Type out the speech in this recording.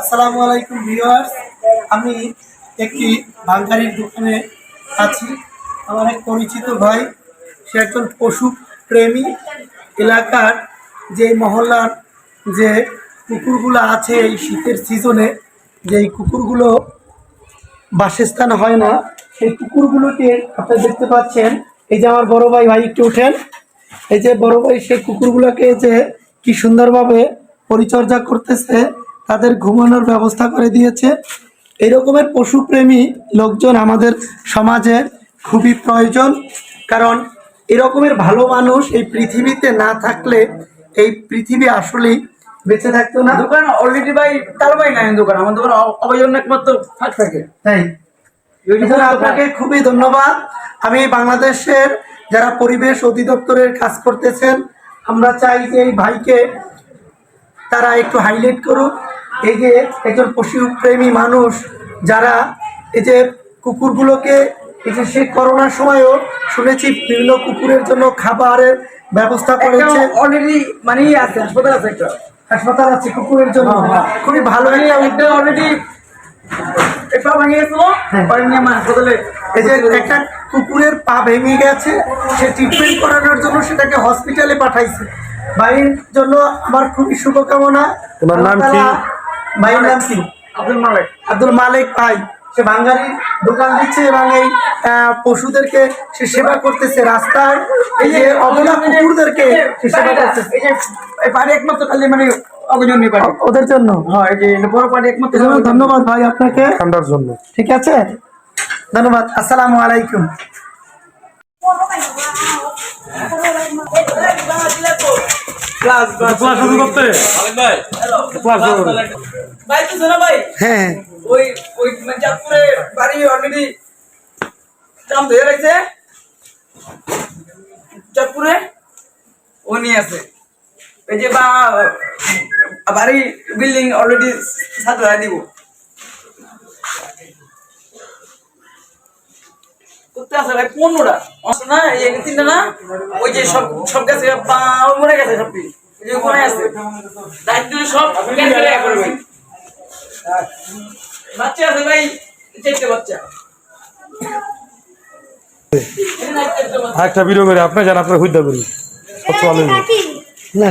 আসসালামু আলাইকুম ভিউয়ার্স। আমি একটি বাঙ্গারির দোকানে আছি। আমার এক পরিচিত ভাই, সে একজন পশু প্রেমী। এলাকার যে মহল্লার যে কুকুরগুলো আছে এই শীতের সিজনে যে কুকুরগুলো বাসস্থান হয় না, সেই কুকুরগুলোকে আপনারা দেখতে পাচ্ছেন। এই যে আমার বড় ভাই ভাই, একটু ওঠেন এই যে বড় ভাই, সেই কুকুরগুলোকে যে কি সুন্দরভাবে পরিচর্যা করতেছে তাদের ঘুমানোর ব্যবস্থা করে দিয়েছে। এই রকমের পশুপ্রেমী লোকজন আমাদের সমাজে খুবই প্রয়োজন। কারণ এরকমের ভালো মানুষ এই পৃথিবীতে না থাকলে এই পৃথিবী আসলেই বেঁচে থাকতো না। দোকান অলরেডি ভাই তার ভাই নাই দোকান আমার দোকান অবজন একমাত্র ফাঁক থাকে। তাই। আপনাকে খুবই ধন্যবাদ। আমি বাংলাদেশের যারা পরিবেশ অধিদপ্তরের কাজ করতেছেন আমরা চাই যে এই ভাইকে তারা একটু হাইলাইট করুক। এই যে একজন পশুপ্রেমী মানুষ যারা এই যে কুকুরগুলোকে এই যে সে করোনার সময়ও শুনেছি বিভিন্ন কুকুরের জন্য খাবারের ব্যবস্থা করেছে। অলরেডি মানে আছে হাসপাতাল আছে একটা। হাসপাতাল আছে কুকুরের জন্য। খুবই ভালো একটা একটা অলরেডি একটা ভেঙে গেছিল হ্যাঁ। পরে নিয়ে আমার হাসপাতালে এই যে একটা কুকুরের পা ভেঙে গেছে সে ট্রিটমেন্ট করানোর জন্য সেটাকে হসপিটালে পাঠাইছে। ভাইয়ের জন্য আমার খুবই শুভকামনা। তোমার নাম কি? ভাইয়ের নাম কি আব্দুল মালিক আব্দুল মালিক ভাই সে বাঙালির দোকান দিচ্ছে এবং এই আহ, পশুদেরকে সে সেবা করতেছে রাস্তায়। এই যে অবলা কুকুরদেরকে সে সেবা করতেছে। এই যে এই পাড়ি একমাত্র খালি মানে ওদের জন্য? হ্যাঁ এই যে বড় পাড়ি একমাত্র ধন্যবাদ ভাই আপনাকে। ঠান্ডার জন্য। ঠিক আছে? ধন্যবাদ আসসালামু আলাইকুম। ক্লাস ক্লাস শুরু করতে ক্লাস শুরু করতে। ভাই তো শোনো ভাই। হ্যাঁ ওই ওই বাড়ি অলরেডি জাম ধরে রয়েছে চাঁদপুরে ও আছে এই যে বা বাড়ি বিল্ডিং অলরেডি সাথে দিব। করতে আছে ভাই পনেরোটা। অংশ না এই তিনটা না ওই যে সব সব গেছে বা মরে গেছে সব যে মরে আছে। দায়িত্ব সব ক্যান্সেল করে ভাই। বাচ্চা আছে ভাই চারটে বাচ্চা। আরেকটা ভিডিও করে আপনি যান আপনার হুদ্দা করি। না